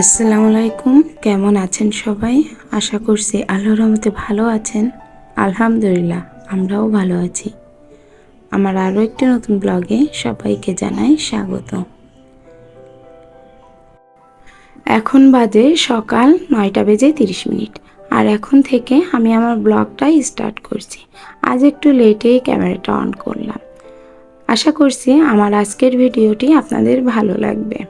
আসসালামু আলাইকুম, কেমন আছেন সবাই? আশা করছি আল্লাহর রহমতে ভালো আছেন। আলহামদুলিল্লাহ, আমরাও ভালো আছি। আমার আরও একটি নতুন ব্লগে সবাইকে জানাই স্বাগত। এখন বাজে সকাল নয়টা বেজে তিরিশ মিনিট। আর এখন থেকে আমি আমার ব্লগটাই স্টার্ট করছি। আজ একটু লেটেই ক্যামেরাটা অন করলাম। আশা করছি আমার আজকের ভিডিওটি আপনাদের ভালো লাগবে।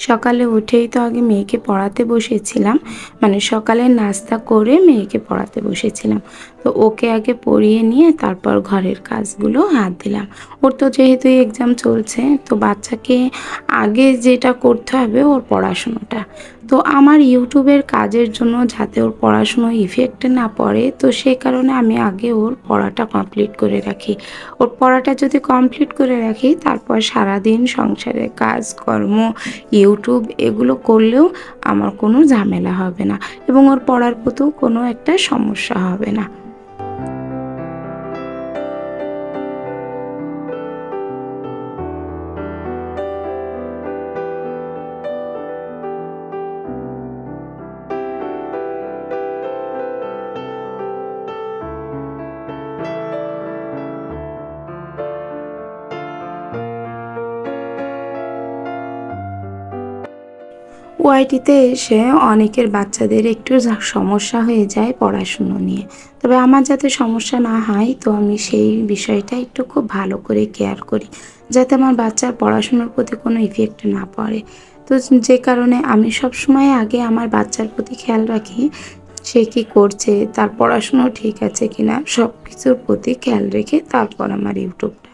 সকালে উঠেই তো আগে মেয়েকে পড়াতে বসেছিলাম। মানে সকালে নাস্তা করে মেয়েকে পড়াতে বসেছিলাম। তো ওকে আগে পড়িয়ে নিয়ে তারপর ঘরের কাজগুলো হাত দিলাম। ওর তো যেহেতু এক্সাম চলছে, তো বাচ্চাকে আগে যেটা করতে হবে ওর পড়াশুনোটা। তো আমার ইউটিউবের কাজের জন্য যাতে ওর পড়াশুনো ইফেক্ট না পড়ে, তো সেই কারণে আমি আগে ওর পড়াটা কমপ্লিট করে রাখি। ওর পড়াটা যদি কমপ্লিট করে রাখি, তারপর সারাদিন সংসারের কাজ কর্ম ইউটিউব এগুলো করলেও আমার কোনো ঝামেলা হবে না এবং ওর পড়ার প্রতিও কোনো একটা সমস্যা হবে না। ওআইটিতে এসে অনেকের বাচ্চাদের একটু সমস্যা হয়ে যায় পড়াশুনো নিয়ে। তবে আমার যাতে সমস্যা না হয়, তো আমি সেই বিষয়টা একটু খুব ভালো করে কেয়ার করি, যাতে আমার বাচ্চার পড়াশুনোর প্রতি কোনো ইফেক্ট না পড়ে। তো যে কারণে আমি সব সময় আগে আমার বাচ্চার প্রতি খেয়াল রাখি, সে কি করছে, তার পড়াশুনো ঠিক আছে কিনা সব কিছুর প্রতি খেয়াল রেখে তারপর আমার ইউটিউবটা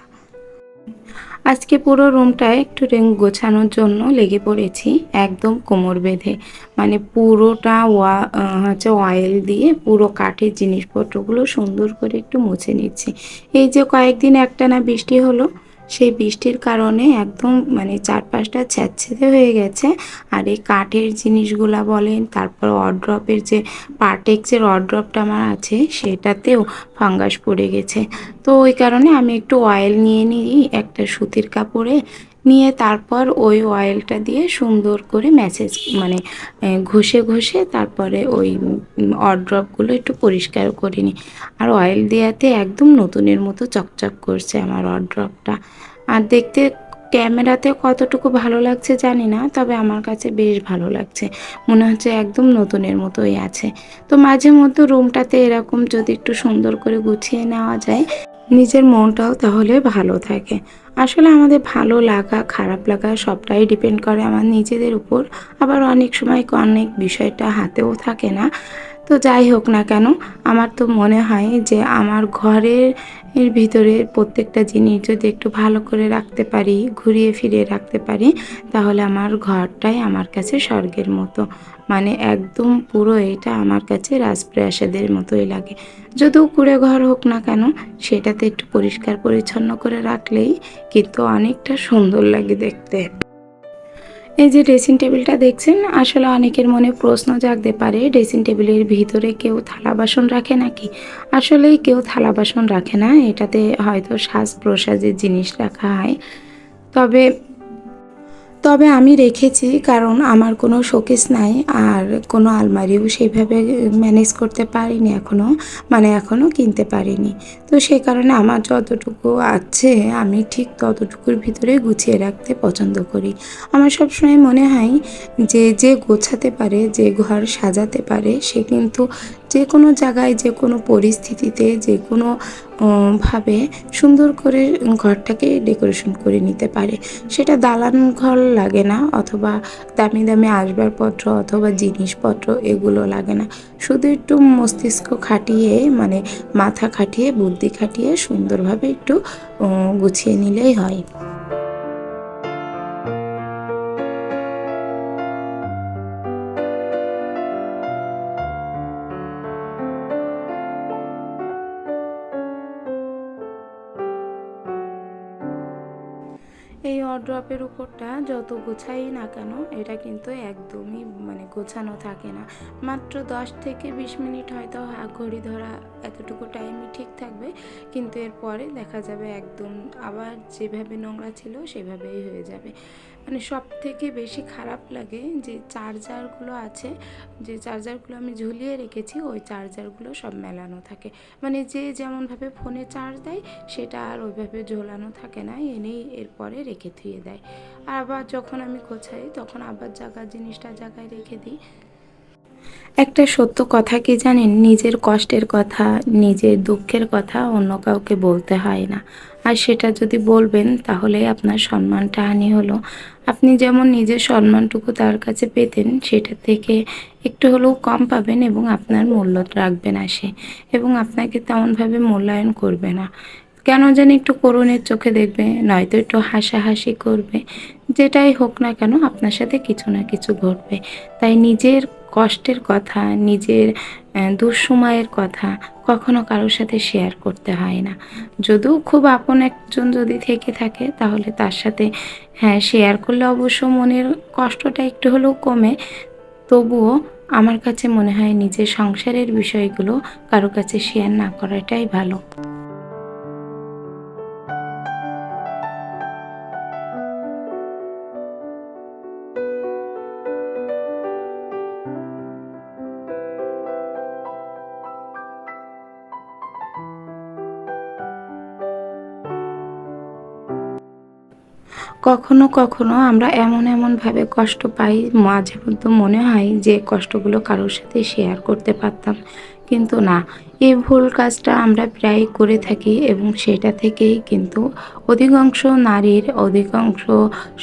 আজকে পুরো রুমটা একটু গোছানোর জন্য লেগে পড়েছি, একদম কোমর বেঁধে। মানে পুরোটা ওয়া হচ্ছে অয়েল দিয়ে পুরো কাঠের জিনিসপত্রগুলো সুন্দর করে একটু মুছে নিচ্ছি। এই যে কয়েকদিন একটা না বৃষ্টি হলো সেই বৃষ্টির কারণে একদম মানে চারপাশটা ছ্যাঁচ্ছেদে হয়ে গেছে। আর এই কাঠের জিনিসগুলো বলেন, তারপর অড্রপের যে পার্টেক্সের অড্রপটা আমার আছে, সেটাতেও ফাঙ্গাস পড়ে গেছে। তো ওই কারণে আমি একটু অয়েল নিয়ে নিই, একটা সুতির কাপড়ে নিয়ে তারপর ওই অয়েলটা দিয়ে সুন্দর করে ম্যাসেজ মানে ঘষে ঘষে তারপরে ওই অড্রপগুলো একটু পরিষ্কার করে নিই। আর অয়েল দেওয়াতে একদম নতুনের মতো চকচক করছে আমার অড্রপটা আর দেখতে ক্যামেরাতে কতটুকু ভালো লাগছে জানি না, তবে আমার কাছে বেশ ভালো লাগছে। মনে হচ্ছে একদম নতুনের মতোই আছে। তো মাঝে মধ্যে রুমটাতে এরকম যদি একটু সুন্দর করে গুছিয়ে নেওয়া যায় নিজের মনটাও তাহলে ভালো থাকে। আসলে আমাদের ভালো লাগা, খারাপ লাগা সবটাই ডিপেন্ড করে আমার নিজেদের উপর। আবার অনেক সময় অনেক বিষয়টা হাতেও থাকে না। তো যাই হোক না কেন, আমার তো মনে হয় যে আমার ঘরের এর ভিতরে প্রত্যেকটা জিনিস যদি একটু ভালো করে রাখতে পারি, ঘুরিয়ে ফিরিয়ে রাখতে পারি, তাহলে আমার ঘরটাই আমার কাছে স্বর্গের মতো। মানে একদম পুরো এটা আমার কাছে রাজপ্রাসাদের মতোই লাগে। যদিও কুড়ে ঘর হোক না কেন, সেটাতে একটু পরিষ্কার পরিচ্ছন্ন করে রাখলেই কিন্তু অনেকটা সুন্দর লাগে দেখতে। এই যে ড্রেসিং টেবিলটা দেখছেন, আসলে অনেকের মনে প্রশ্ন জাগতে পারে ড্রেসিং টেবিলের ভিতরে কেউ থালা বাসন রাখে নাকি? আসলেই কেউ থালা বাসন রাখে না, এটাতে হয়তো সাজ প্রসাজের জিনিস রাখা হয়। তবে তবে আমি রেখেছি, কারণ আমার কোনো শোকেস নাই, আর কোনো আলমারিও সেইভাবে ম্যানেজ করতে পারিনি এখনও মানে এখনও কিনতে পারিনি। তো সেই কারণে আমার যতটুকু আছে, আমি ঠিক ততটুকুর ভিতরে গুছিয়ে রাখতে পছন্দ করি। আমার সবসময় মনে হয় যে যে গোছাতে পারে, যে ঘর সাজাতে পারে, সে কিন্তু যে কোনো জায়গায়, যে কোনো পরিস্থিতিতে, যে কোনো ভাবে সুন্দর করে ঘরটাকে ডেকোরেশন করে নিতে পারে। সেটা দালান ঘর লাগে না, অথবা দামি দামি আসবাবপত্র অথবা জিনিসপত্র এগুলো লাগে না। শুধু একটু মস্তিষ্ক খাটিয়ে মানে মাথা খাটিয়ে বুদ্ধি খাটিয়ে সুন্দরভাবে একটু গুছিয়ে নিলেই হয়। ওয়ার্ড্রপের উপরটা যত গোছাই না কেন, এটা কিন্তু একদমই মানে গোছানো থাকে না। মাত্র দশ থেকে বিশ মিনিট হয়তো ঘড়ি ধরা এতটুকু টাইমই ঠিক থাকবে, কিন্তু এরপরে দেখা যাবে একদম আবার যেভাবে নোংরা ছিল সেভাবেই হয়ে যাবে। মানে সব থেকে বেশি খারাপ লাগে যে চার্জারগুলো আছে, যে চার্জারগুলো আমি ঝুলিয়ে রেখেছি, ওই চার্জারগুলো সব মেলানো থাকে। মানে যে যেমনভাবে ফোনে চার্জ দেয়, সেটা আর ওইভাবে ঝোলানো থাকে না, এনেই এরপরে রেখে থুয়ে দেয়। আর আবার যখন আমি গোছাই, তখন আবার জায়গা জিনিসটা জায়গায় রেখে দিই। একটা সত্য কথা কি জানেন? নিজের কষ্টের কথা, নিজের দুঃখের কথা অন্য কাউকে বলতে হয় না। আর সেটা যদি বলবেন, তাহলে আপনার সম্মানটা হানি হলো। আপনি যেমন নিজের সম্মানটুকু তার কাছে পেতেন, সেটা থেকে একটু হলেও কম পাবেন এবং আপনার মূল্য রাখবে না সে এবং আপনাকে তেমনভাবে মূল্যায়ন করবে না। কেন জানি একটু করুণের চোখে দেখবে, নয়তো একটু হাসাহাসি করবে। যেটাই হোক না কেন, আপনার সাথে কিছু না কিছু ঘটবে। তাই নিজের কষ্টের কথা, নিজের দুঃসময়ের কথা কখনো কারোর সাথে শেয়ার করতে হয় না। যদিও খুব আপন একজন যদি থেকে থাকে, তাহলে তার সাথে হ্যাঁ শেয়ার করলে অবশ্য মনের কষ্টটা একটু হলেও কমে। তবুও আমার কাছে মনে হয় নিজের সংসারের বিষয়গুলো কারও কাছে শেয়ার না করাটাই ভালো। কখনো কখনো আমরা এমন এমনভাবে কষ্ট পাই, মাঝে মধ্যে মনে হয় যে কষ্টগুলো কারোর সাথে শেয়ার করতে পারতাম। কিন্তু না, এই ভুল কাজটা আমরা প্রায় করে থাকি এবং সেটা থেকেই কিন্তু অধিকাংশ নারীর অধিকাংশ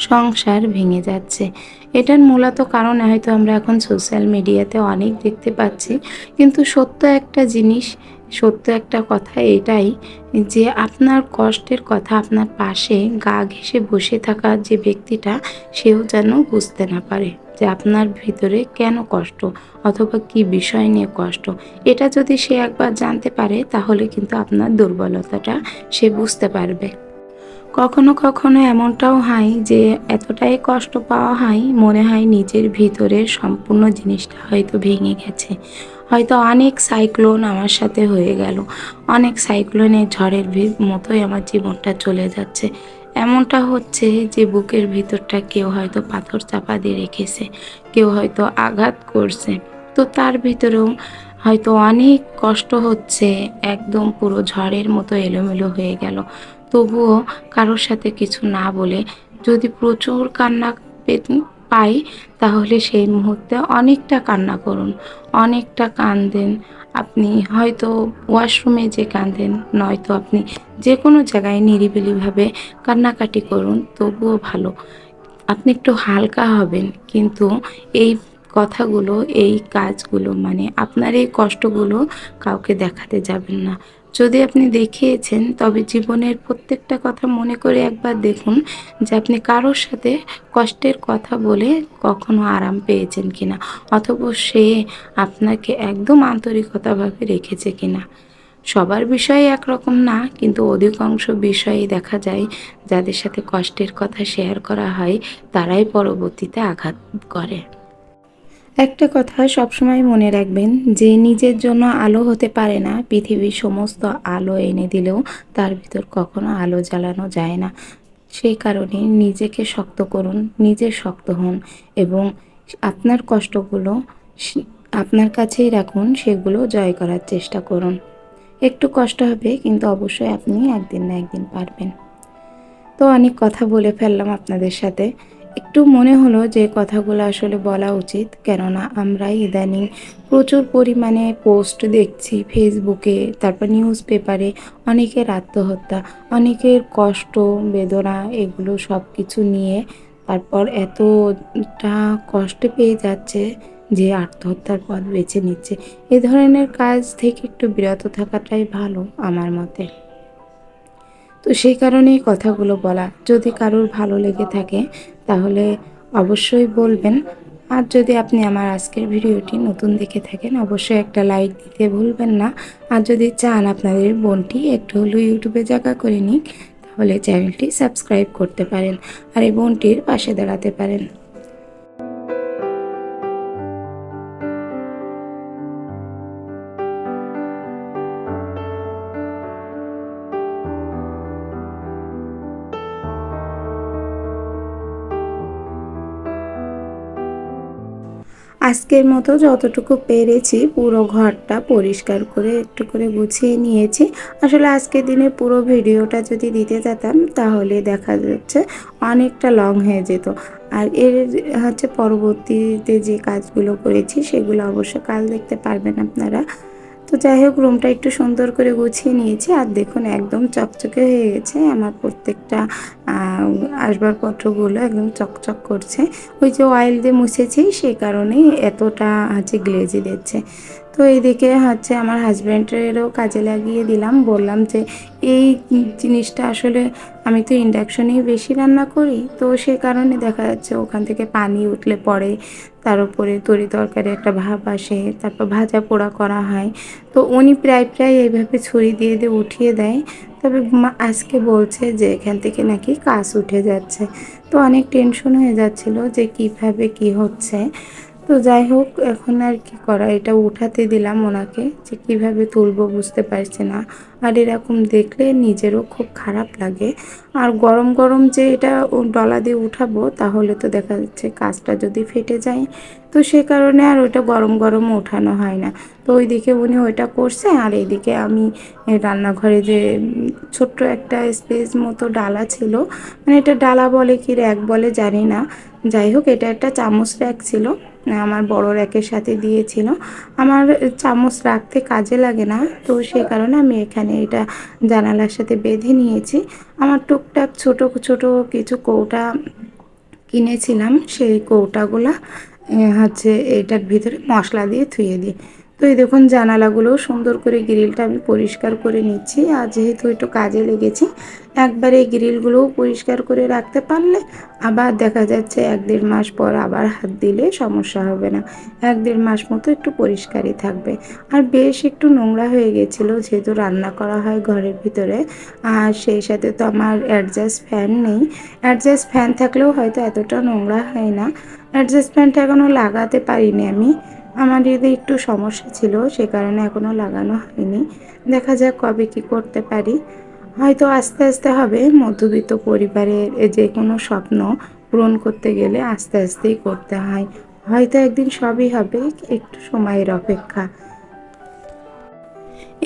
সংসার ভেঙে যাচ্ছে। এটার মূলত কারণ হয়তো আমরা এখন সোশ্যাল মিডিয়াতে অনেক দেখতে পাচ্ছি। কিন্তু সত্য একটা জিনিস সত্য একটা কথা এটাই যে আপনার কষ্টের কথা আপনার পাশে গা ঘেসে বসে থাকা যে ব্যক্তিটা, সেও যেন বুঝতে না পারে যে আপনার ভিতরে কেন কষ্ট অথবা কি বিষয় নিয়ে কষ্ট। এটা যদি সে একবার জানতে পারে, তাহলে কিন্তু আপনার দুর্বলতাটা সে বুঝতে পারবে। কখনো কখনো এমনটাও হয় যে এতটাই কষ্ট পাওয়া হয়, মনে হয় নিজের ভিতরের সম্পূর্ণ জিনিসটা হয়তো ভেঙে গেছে। হয়তো অনেক সাইক্লোন আমার সাথে হয়ে গেল। অনেক সাইক্লোনের ঝড়ের মতোই আমার জীবনটা চলে যাচ্ছে। এমনটা হচ্ছে যে বুকের ভিতরটা কেউ হয়তো পাথর চাপা দিয়ে রেখেছে, কেউ হয়তো আঘাত করছে। তো তার ভিতরেও হয়তো অনেক কষ্ট হচ্ছে, একদম পুরো ঝড়ের মতো এলোমেলো হয়ে গেল। তবুও কারোর সাথে কিছু না বলে যদি প্রচুর কান্না পাই, তাহলে সেই মুহূর্তে অনেকটা কান্না করুন। অনেকটা কান্দেন আপনি। হয়তো ওয়াশরুমে যে কাঁদেন, নয়তো আপনি যে কোনো জায়গায় নিরিবিলিভাবে কান্নাকাটি করুন, তবুও ভালো। আপনি একটু হালকা হবেন, কিন্তু এই কথাগুলো, এই কাজগুলো মানে আপনার এই কষ্টগুলো কাউকে দেখাতে যাবেন না। যদি আপনি দেখিয়েছেন, তবে জীবনের প্রত্যেকটা কথা মনে করে একবার দেখুন যে আপনি কারোর সাথে কষ্টের কথা বলে কখনো আরাম পেয়েছেন কিনা, অথবা সে আপনাকে একদম আন্তরিকতাভাবে রেখেছে কিনা। সবার বিষয় একরকম না, কিন্তু অধিকাংশ বিষয়ে দেখা যায় যাদের সাথে কষ্টের কথা শেয়ার করা হয়, তারাই পরবর্তীতে আঘাত করে। একটা কথা সবসময় মনে রাখবেন যে নিজের জন্য আলো হতে পারে না। পৃথিবীর সমস্ত আলো এনে দিলেও তার ভিতর কখনো আলো জ্বালানো যায় না। সেই কারণে নিজেকে শক্ত করুন, নিজে শক্ত হন এবং আপনার কষ্টগুলো আপনার কাছেই রাখুন, সেগুলো জয় করার চেষ্টা করুন। একটু কষ্ট হবে, কিন্তু অবশ্যই আপনি একদিন না একদিন পারবেন। তো অনেক কথা বলে ফেললাম আপনাদের সাথে। একটু মনে হলো যে কথাগুলো আসলে বলা উচিত, কেননা আমরা ইদানিং প্রচুর পরিমাণে পোস্ট দেখছি ফেসবুকে তারপর নিউজ পেপারে অনেকের আত্মহত্যা, অনেকের কষ্ট, বেদনা, এগুলো সব কিছু নিয়ে, তারপর এতটা কষ্ট পেয়ে যাচ্ছে যে আত্মহত্যার পথ বেছে নিচ্ছে। এ ধরনের কাজ থেকে একটু বিরত থাকাটাই ভালো আমার মতে। তো সেই কারণেই কথাগুলো বলা। যদি কারোর ভালো লেগে থাকে, তাহলে অবশ্যই বলবেন। আর যদি আপনি আমার আজকের ভিডিওটি নতুন দেখে থাকেন, অবশ্যই একটা লাইক দিতে ভুলবেন না। আর যদি চান আপনাদের বোনটি একটু হলেও ইউটিউবে জায়গা করে নিক, তাহলে চ্যানেলটি সাবস্ক্রাইব করতে পারেন। আর এই বোনটির পাশে দাঁড়াতে পারেন। আজকের মতো যতটুকু পেরেছি পুরো ঘরটা পরিষ্কার করে একটু করে গুছিয়ে নিয়েছি। আসলে আজকের দিনে পুরো ভিডিওটা যদি দিতে যেতাম, তাহলে দেখা যাচ্ছে অনেকটা লং হয়ে যেত। আর এর হচ্ছে পরবর্তীতে যে কাজগুলো করেছি, সেগুলো অবশ্য কাল দেখতে পারবেন আপনারা। তো যাই হোক রুমটা একটু সুন্দর করে গুছিয়ে নিয়েছি। আর দেখুন, একদম চকচকে হয়ে গেছে আমার প্রত্যেকটা আসবাবপত্রগুলো একদম চকচক করছে। ওই যে অয়েল দিয়ে মুছেছি সেই কারণেই এতটা হচ্ছে গ্লেজি দিচ্ছে। তো এইদিকে হচ্ছে আমার হাজব্যান্ডেরও কাজে লাগিয়ে দিলাম। বললাম যে, এই জিনিসটা আসলে আমি তো ইন্ডাকশনেই বেশি রান্না করি। তো সে কারণে দেখা যাচ্ছে ওখান থেকে পানি উঠলে পড়ে তার উপরে তরি তরকারি একটা ভাব আসে, তারপর ভাজা পোড়া করা হয়। তো উনি প্রায় প্রায় এইভাবে ছুরি দিয়ে দিয়ে উঠিয়ে দেয়। তবে আজকে বলছে যে, এখান থেকে নাকি কাজ উঠে যাচ্ছে। তো অনেক টেনশন হয়ে যাচ্ছিল যে, কীভাবে কি হচ্ছে। তো যাই হোক, এখন আর কি করা, এটা উঠাতে দিলাম ওনাকে যে কীভাবে তুলবো বুঝতে পারছে না। আর এরকম দেখলে নিজেরও খুব খারাপ লাগে। আর গরম গরম যে এটা ডলা দিয়ে উঠাবো, তাহলে তো দেখা যাচ্ছে কাজটা যদি ফেটে যায়, তো সে কারণে আর ওইটা গরম গরম ওঠানো হয় না। তো ওইদিকে উনি ওইটা করছে, আর এইদিকে আমি রান্নাঘরে যে ছোট্ট একটা স্পেস মতো ডালা ছিল মানে এটা ডালা বলে কি র্যাক বলে জানি না যাই হোক, এটা একটা চামচ র্যাক ছিল। আমার বড় র্যাকের সাথে দিয়েছিল। আমার চামচ রাখতে কাজে লাগে না, তো সে কারণে আমি এখানে এটা জানালার সাথে বেঁধে নিয়েছি। আমার টুকটাক ছোট ছোট কিছু কৌটা কিনেছিলাম। সেই কৌটাগুলা হচ্ছে এটার ভিতরে মশলা দিয়ে থুয়ে দিই। তো এই দেখুন জানালাগুলো সুন্দর করে গ্রিলটা আমি পরিষ্কার করে নিচ্ছি। আর যেহেতু একটু কাজে লেগেছি, একবারে এই গ্রিলগুলোও পরিষ্কার করে রাখতে পারলে আবার দেখা যাচ্ছে এক দেড় মাস পর আবার হাত দিলে সমস্যা হবে না। এক দেড় মাস মতো একটু পরিষ্কারই থাকবে। আর বেশ একটু নোংরা হয়ে গেছিল যেহেতু রান্না করা হয় ঘরের ভিতরে। আর সেই সাথে তো আমার অ্যাডজাস্ট ফ্যান নেই। অ্যাডজাস্ট ফ্যান থাকলেও হয়তো এতটা নোংরা হয় না। অ্যাডজাস্ট ফ্যানটা এখনও লাগাতে পারিনি আমি। আমার যদি একটু সমস্যা ছিল, সে কারণে এখনও লাগানো হয়নি। দেখা যাক কবে কি করতে পারি। হয়তো আস্তে আস্তে হবে, মধ্যবিত্ত পরিবারের যে কোনো স্বপ্ন পূরণ করতে গেলে আস্তে আস্তেই করতে হয়। হয়তো একদিন সবই হবে, একটু সময়ের অপেক্ষা।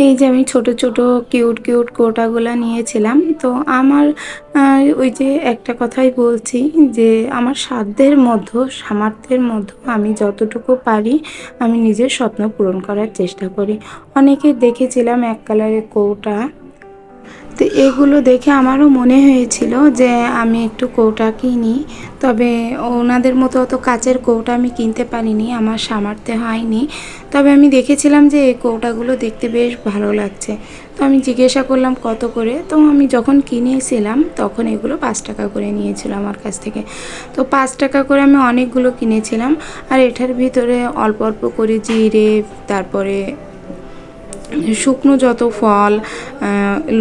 এই যে আমি ছোট ছোট কিউট কিউট কোটাগুলো নিয়েছিলাম, তো আমার ওই যে একটা কথাই বলছি যে আমার সাধ্যের মধ্য, সামর্থ্যের মধ্য আমি যতটুকু পারি আমি নিজের স্বপ্ন পূরণ করার চেষ্টা করি। অনেকে দেখেছিলাম এক কালারের কৌটা তো এগুলো দেখে আমারও মনে হয়েছিল যে আমি একটু কৌটা কিনি। তবে ওনাদের মতো অত কাচের কৌটা আমি কিনতে পারিনি, আমার সামর্থ্যে হয়নি। তবে আমি দেখেছিলাম যে এই কৌটাগুলো দেখতে বেশ ভালো লাগছে। তো আমি জিজ্ঞাসা করলাম, কত করে? তো আমি যখন কিনেছিলাম, তখন এগুলো পাঁচ টাকা করে নিয়েছিল আমার কাছ থেকে। তো পাঁচ টাকা করে আমি অনেকগুলো কিনেছিলাম। আর এটার ভিতরে অল্প অল্প করে জিরে, তারপরে শুকনো যত ফল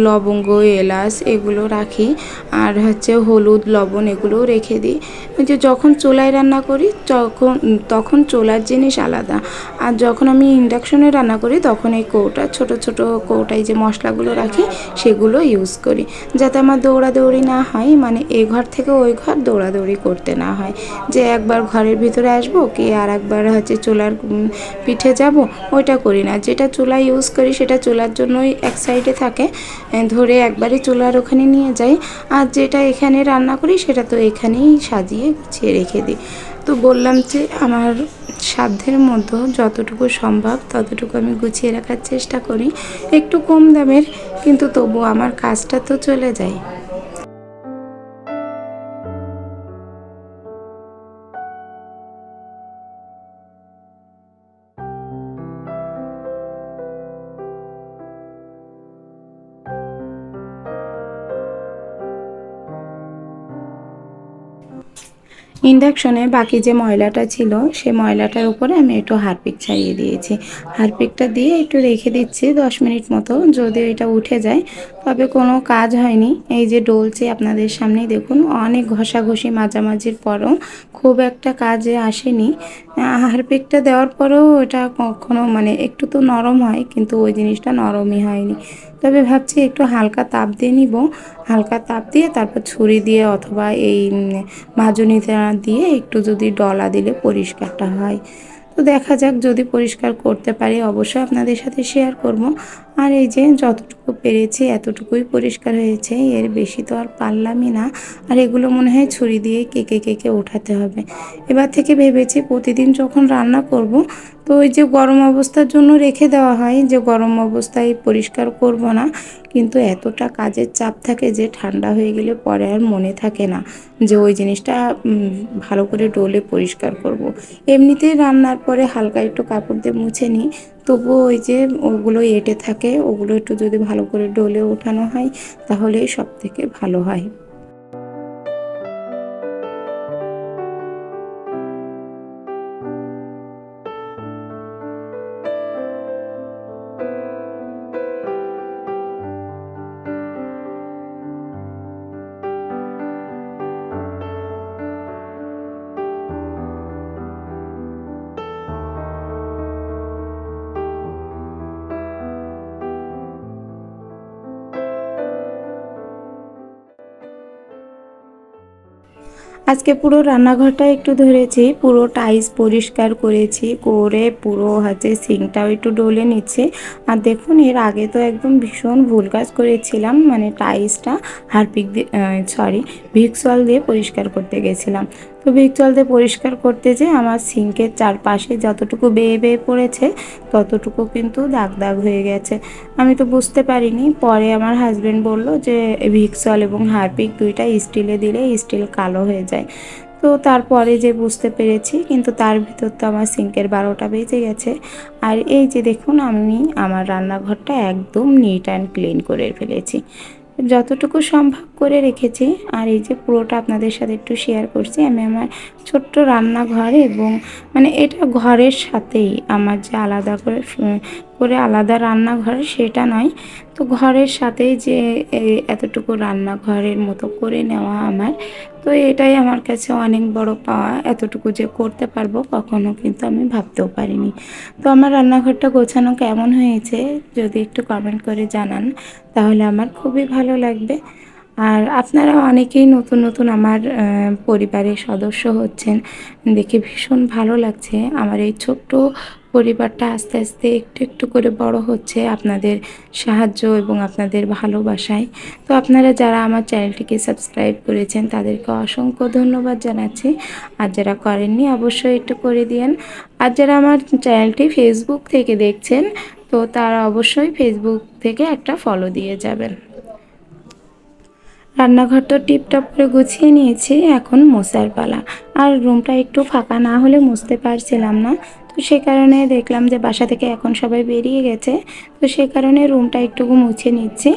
লবঙ্গ, এলাচ এগুলো রাখি। আর হচ্ছে হলুদ, লবণ এগুলোও রেখে দিই। যে যখন চুলায় রান্না করি, তখন তখন চোলার জিনিস আলাদা। আর যখন আমি ইন্ডাকশনে রান্না করি, তখন এই কৌটা, ছোট ছোট কৌটায় যে মশলাগুলো রাখি, সেগুলো ইউজ করি। যাতে আমার দৌড়াদৌড়ি না হয় মানে এ ঘর থেকে ওই ঘর দৌড়াদৌড়ি করতে না হয়। যে একবার ঘরের ভিতরে আসব, কি আর একবার হচ্ছে চোলার পিঠে যাব, ওইটা করি না। যেটা চুলা ইউজ করি সেটা চুলার জন্যই এক সাইডে থাকে ধরে একবারে চুলার ওখানে নিয়ে যাই। আর যেটা এখানে রান্না করি সেটা তো এখানেই সাজিয়ে গুছিয়ে রেখে দিই। তো বললাম যে আমার সাধ্যের মধ্যে যতটুকু সম্ভব ততটুকু আমি গুছিয়ে রাখার চেষ্টা করি, একটু কম দামের, কিন্তু তবু আমার কাজটা তো চলে যায়। ইন্ডাকশনে বাকি যে ময়লাটা ছিল, সে ময়লাটার উপরে আমি একটু হারপিক ছাড়িয়ে দিয়েছি। হারপিকটা দিয়ে একটু রেখে দিচ্ছি দশ মিনিট মতো, যদি এটা উঠে যায় তবে কোনো কাজ হয়নি। এই যে ডলছে আপনাদের সামনেই দেখুন, অনেক ঘষাঘষি, মাঝামাঝির পরও খুব একটা কাজে আসেনি। হারপিকটা দেওয়ার পরেও এটা কখনো মানে একটু তো নরম হয়, কিন্তু ওই জিনিসটা নরমই হয়নি। তবে ভাবছি একটু হালকা তাপ দিয়ে নিব। হালকা তাপ দিয়ে তারপর ছুরি দিয়ে অথবা এই মাজনিটা দিয়ে একটু যদি ডলা দিলে পরিষ্কারটা হয়। তো দেখা যাক যদি পরিষ্কার করতে পারি, অবশ্যই আপনাদের সাথে শেয়ার করব। আর এই যে যতটুকু পেরেছি, এতটুকুই পরিষ্কার হয়েছে। এর বেশি তো আর পারলামই না। আর এগুলো মনে হয় ছুরি দিয়ে কেকে কেকে ওঠাতে হবে। এবার থেকে ভেবেছি প্রতিদিন যখন রান্না করব, তো ওই যে গরম অবস্থার জন্য রেখে দেওয়া হয় যে, গরম অবস্থায় পরিষ্কার করব না। কিন্তু এতটা কাজের চাপ থাকে যে, ঠান্ডা হয়ে গেলে পরে আর মনে থাকে না যে, ওই জিনিসটা ভালো করে ডোলে পরিষ্কার করব। এমনিতেই রান্নার পরে হালকা একটু কাপড় দিয়ে মুছে নিই। তবুও ওই যে ওগুলো এঁটে থাকে, ওগুলো একটু যদি ভালো করে ডলে ওঠানো হয়, তাহলেই সব থেকে ভালো হয়। আজকে পুরো রান্নাঘরটা একটু ধরেছি, পুরো টাইস পরিষ্কার করেছি, করে পুরো হচ্ছে সিংটাও একটু ডলে নিচ্ছে। আর দেখুন, এর আগে তো একদম ভীষণ ভুল কাজ করেছিলাম মানে টাইসটা হারপিক দিয়ে সরি ভিক্সল দিয়ে পরিষ্কার করতে গেছিলাম। তো ভিক্সল দিয়ে পরিষ্কার করতে যে আমার সিঙ্কের চারপাশে যতটুকু বেয়ে বেয়ে পড়েছে, ততটুকু কিন্তু দাগ দাগ হয়ে গেছে। আমি তো বুঝতে পারিনি। পরে আমার হাজব্যান্ড বলল যে ভিক্সল এবং হারপিক দুইটা স্টিলে দিলে স্টিল কালো হয়ে যায়। তো তারপরে যে বুঝতে পেরেছি, কিন্তু তার ভিতর তো আমার সিঙ্কের বারোটা বেজে গেছে। আর এই যে দেখুন, আমি আমার রান্নাঘরটা একদম নিট অ্যান্ড ক্লিন করে ফেলেছি। যতটুকু সম্ভব করে রেখেছি। আর এই যে পুরোটা আপনাদের সাথে একটু শেয়ার করছি, আমি আমার ছোট্ট রান্নাঘর এবং মানে এটা ঘরের সাথেই আমার যে আলাদা করে করে আলাদা রান্নাঘর সেটা নয়। তো ঘরের সাথেই যে এতটুকু রান্নাঘরের মতো করে নেওয়া আমার। তো এটাই আমার কাছে অনেক বড় পাওয়া, এতটুকু যে করতে পারব কখনো কিন্তু আমি ভাবতেও পারিনি। তো আমার রান্নাঘরটা গোছানো কেমন হয়েছে যদি একটু কমেন্ট করে জানান, তাহলে আমার খুবই ভালো লাগবে। আর আপনারা অনেকেই নতুন নতুন আমার পরিবারের সদস্য হচ্ছেন। দেখে ভীষণ ভালো লাগছে। আমার এই ছোট্ট পরিবারটা আস্তে আস্তে একটু একটু করে বড় হচ্ছে আপনাদের সাহায্য এবং আপনাদের ভালোবাসায়। তো আপনারা যারা আমার চ্যানেলটিকে সাবস্ক্রাইব করেছেন, তাদেরকে অসংখ্য ধন্যবাদ জানাচ্ছি। আর যারা করেননি, অবশ্যই একটু করে দিয়েন। আর যারা আমার চ্যানেলটি ফেসবুক থেকে দেখছেন, তো তারা অবশ্যই ফেসবুক থেকে একটা ফলো দিয়ে যাবেন। রান্নাঘর তো টিপটপ করে গুছিয়ে নিয়েছি এখন মশার পালা। আর রুমটা একটু ফাঁকা না হলে মুছতে পারছিলাম না। তো সে কারণে দেখলাম যে বাসা থেকে এখন সবাই বেরিয়ে গেছে। তো সে কারণে রুমটা একটুকু মুছে নিচ্ছি।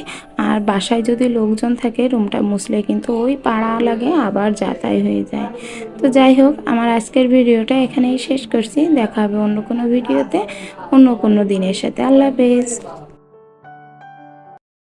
আর বাসায় যদি লোকজন থাকে, রুমটা মুছলে কিন্তু ওই পাড়া লাগে, আবার যাতাই হয়ে যায়। তো যাই হোক, আমার আজকের ভিডিওটা এখানেই শেষ করছি। দেখা হবে অন্য কোনো ভিডিওতে, অন্য কোনো দিনের সাথে। আল্লাহ হাফেজ।